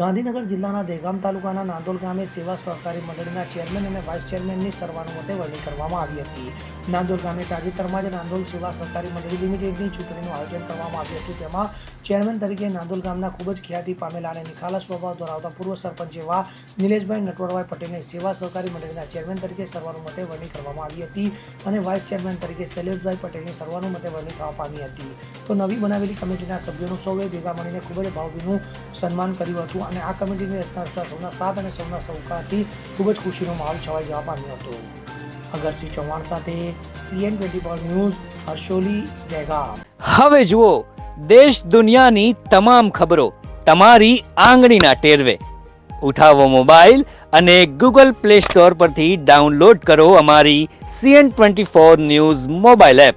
ગાંધીનગર જિલ્લાના દહેગામ તાલુકાના નાંદોલ ગામે સેવા સહકારી મંડળના ચેરમેન અને વાઇસ ચેરમેનની સર્વાનુમતે વરણી કરવામાં આવી હતી. નાંદોલ ગામે તાજેતરમાં જ નાંદોલ સેવા સહકારી મંડળી લિમિટેડની ચૂંટણીનું આયોજન કરવામાં આવ્યું હતું. તેમાં ચેરમેન તરીકે નાંદોલ ગામના ખૂબ જ ખ્યાતિ પામેલા અને નિખાલસ સ્વભાવ ધરાવતા પૂર્વ સરપંચ એવા નિલેશભાઈ નટવરભાઈ પટેલને સેવા સહકારી મંડળીના ચેરમેન તરીકે સર્વાનુમતે વરણી કરવામાં આવી હતી અને વાઇસ ચેરમેન તરીકે શૈલેષભાઈ પટેલની સર્વાનુમતે વરણી થવા પામી હતી. તો નવી બનાવેલી કમિટીના સભ્યોનું સૌએ ભેગા મળીને ખૂબ જ ભાવભીનું સન્માન કર્યું હતું. અને આ કમિટીની રચના સૌના સાથ અને સૌના સહકારથી ખૂબ જ ખુશીનો માહોલ છવાઈ જવા પામ્યો હતો. અગરસિંહ ચૌહાણ સાથે CN twenty four news, Harsoli, Dehgam. હવે જુઓ, દેશ દુનિયાની તમામ ખબરો તમારી આંગળીના ટેરવે. ઉઠાવો મોબાઈલ અને ગૂગલ પ્લે સ્ટોર પરથી ડાઉનલોડ કરો અમારી CN twenty four news mobile app.